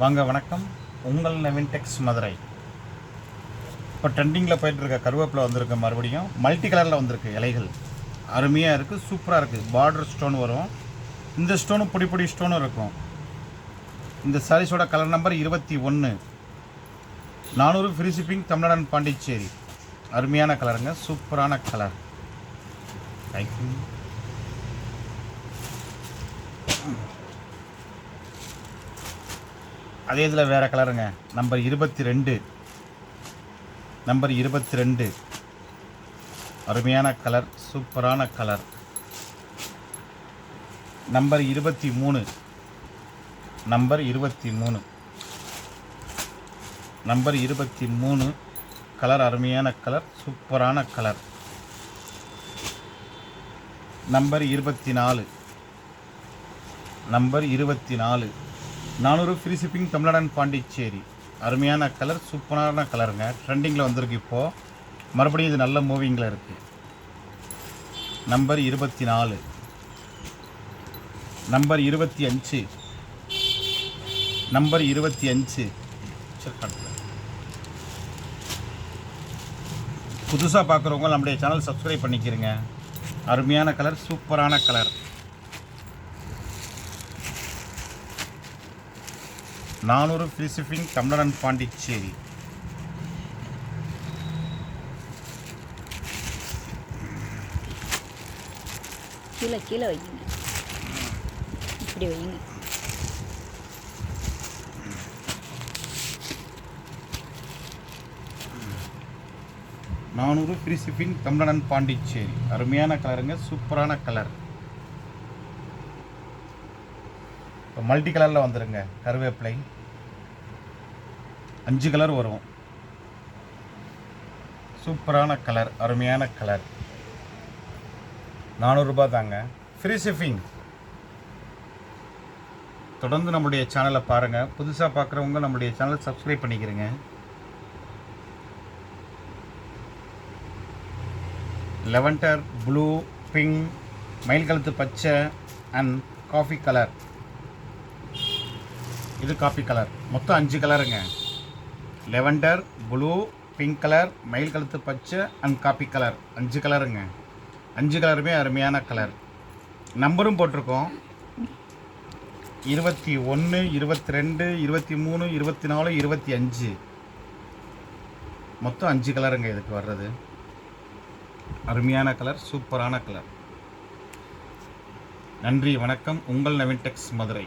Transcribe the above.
வாங்க வணக்கம். உங்கள் நவீன் டெக்ஸ் மதுரை. இப்போ ட்ரெண்டிங்கில் போயிட்டுருக்க கருவேப்பில் கருவேப்பிலை வந்திருக்கு மறுபடியும். மல்டி கலரில் வந்திருக்கு இலைகள். அருமையாக இருக்குது சூப்பராக இருக்குது பார்டர் ஸ்டோன் வரும். இந்த ஸ்டோனும் பொடி பொடி ஸ்டோனும் இருக்கும். இந்த சாரீஸோட கலர் நம்பர் இருபத்தி ஒன்று நானூறு ஃப்ரீ ஷிப்பிங் தமிழ்நாடன் பாண்டிச்சேரி. அருமையான கலருங்க சூப்பரான கலர் தேங்க்யூ அதே இதில் வேறு கலருங்க. நம்பர் இருபத்தி ரெண்டு நம்பர் இருபத்தி ரெண்டு அருமையான கலர் சூப்பரான கலர் நம்பர் இருபத்தி மூணு நம்பர் இருபத்தி மூணு நம்பர் இருபத்தி மூணு கலர் அருமையான கலர் சூப்பரான கலர் நம்பர் இருபத்தி நாலு நம்பர் இருபத்தி நாலு நானூறு ஃப்ரீ ஷிப்பிங் தமிழ்நாடு பாண்டிச்சேரி. அருமையான கலர் சூப்பரான கலருங்க ட்ரெண்டிங்கில் வந்திருக்கு இப்போது மறுபடியும் இது நல்ல மூவிங்கில் இருக்குது நம்பர் இருபத்தி நாலு நம்பர் இருபத்தி அஞ்சு நம்பர் இருபத்தி அஞ்சு புதுசாக பார்க்குறவங்க நம்முடைய சேனல் சப்ஸ்கிரைப் பண்ணிக்கிறங்க. அருமையான கலர் சூப்பரான கலர் நானூறு ஃப்ரீ ஷிப்பிங் தமிழன் பாண்டிச்சேரி. கீழே கீழே வைங்க. இப்படி வைங்க. நானூறு ஃப்ரீ ஷிப்பிங் தமிழன் பாண்டிச்சேரி. அருமையான கலருங்க சூப்பரான கலர். இப்போ மல்டி கலரில் வந்துருங்க கருவேப்பிலை. அஞ்சு கலர் வரும். சூப்பரான கலர் அருமையான கலர். நானூறுரூபா தாங்க. ஃப்ரீ ஷிப்பிங் தொடர்ந்து நம்முடைய சேனலை பாருங்கள் புதுசாக பார்க்குறவங்க நம்முடைய சேனலை சப்ஸ்கிரைப் பண்ணிக்கிறேங்க. லெவன்டர் ப்ளூ பிங்க் மயில் கழுத்து பச்சை அண்ட் காஃபி கலர் இது காஃபி கலர் மொத்தம் அஞ்சு கலருங்க லெவண்டர் ப்ளூ பிங்க் கலர் மயில் கழுத்து பச்சை அண்ட் காப்பி கலர் அஞ்சு கலருங்க அஞ்சு கலருமே அருமையான கலர் நம்பரும் போட்டிருக்கோம். இருபத்தி ஒன்று இருபத்தி ரெண்டு இருபத்தி மூணு இருபத்தி நாலு இருபத்தி அஞ்சு. மொத்தம் அஞ்சு கலருங்க இதுக்கு வர்றது. அருமையான கலர் சூப்பரான கலர் நன்றி வணக்கம். உங்கள் நவீன் டெக்ஸ் மதுரை.